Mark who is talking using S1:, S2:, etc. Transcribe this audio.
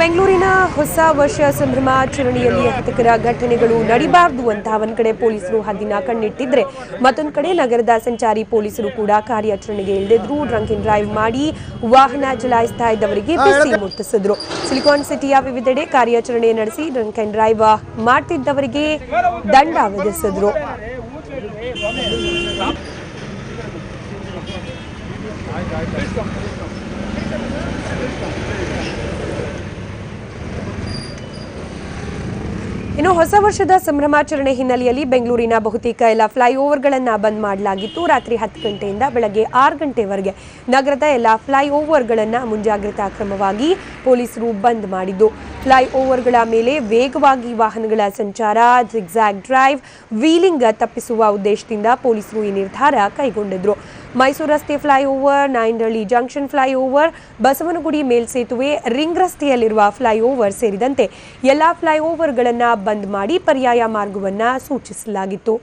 S1: ಬೆಂಗಳೂರಿನ ಹೊಸ ವರ್ಷ ಸಂಭ್ರಮಾಚರಣೆಯಲ್ಲಿ ಅಹಿತಕರ ಘಟನೆಗಳು ನಡಿಬಾರದು ಅಂತ ಒಂದ್ ಕಡೆ ಪೊಲೀಸರು ಹದ್ದಿನ ಕಣ್ಣಿಟ್ಟಿದ್ರೆ, ಮತ್ತೊಂದು ಕಡೆ ನಗರದ ಸಂಚಾರಿ ಪೊಲೀಸರು ಕೂಡ ಕಾರ್ಯಾಚರಣೆಗೆ ಇಳಿದಿದ್ರು. ಡ್ರಂಕ್ ಅಂಡ್ ಡ್ರೈವ್ ಮಾಡಿ ವಾಹನ ಚಲಾಯಿಸ್ತಾ ಇದ್ದವರಿಗೆ ಬಿಸಿ ಮುಟ್ಟಿಸಿದ್ರು. ಸಿಲಿಕಾನ್ ಸಿಟಿಯ ವಿವಿಧೆಡೆ ಕಾರ್ಯಾಚರಣೆ ನಡೆಸಿ ಡ್ರಂಕ್ ಅಂಡ್ ಡ್ರೈವ್ ಮಾಡ್ತಿದ್ದವರಿಗೆ ದಂಡ ವಿಧಿಸಿದ್ರು. ಇನ್ನು ಹೊಸ ವರ್ಷದ ಸಂಭ್ರಮಾಚರಣೆ ಹಿನ್ನೆಲೆಯಲ್ಲಿ ಬೆಂಗಳೂರಿನ ಬಹುತೇಕ ಎಲ್ಲ ಫ್ಲೈಓವರ್ಗಳನ್ನು ಬಂದ್ ಮಾಡಲಾಗಿತ್ತು. ರಾತ್ರಿ ಹತ್ತು ಗಂಟೆಯಿಂದ ಬೆಳಗ್ಗೆ ಆರು ಗಂಟೆವರೆಗೆ ನಗರದ ಎಲ್ಲ ಫ್ಲೈಓವರ್ಗಳನ್ನು ಮುಂಜಾಗ್ರತಾ ಕ್ರಮವಾಗಿ ಪೊಲೀಸರು ಬಂದ್ ಮಾಡಿದ್ದು. ಫ್ಲೈಓವರ್ಗಳ ಮೇಲೆ ವೇಗವಾಗಿ ವಾಹನಗಳ ಸಂಚಾರ, ಜಿಗ್ಜಾಗ್ ಡ್ರೈವ್, ವೀಲಿಂಗ್ ತಪ್ಪಿಸುವ ಉದ್ದೇಶದಿಂದ ಪೊಲೀಸರು ಈ ನಿರ್ಧಾರ ಕೈಗೊಂಡಿದ್ರು. ಮೈಸೂರು ರಸ್ತೆ flyover, Nayandahalli junction flyover, Basavanagudi ಮೇಲ್ಸೇತುವೆ ರಿಂಗ್ ರಸ್ತೆಯಲ್ಲಿರುವ ಫ್ಲೈಓವರ್ ಸೇರಿದಂತೆ ಎಲ್ಲಾ ಫ್ಲೈಓವರ್ಗಳನ್ನು ಬಂದ್ ಮಾಡಿ ಪರ್ಯಾಯ ಮಾರ್ಗವನ್ನು ಸೂಚಿಸಲಾಗಿತ್ತು.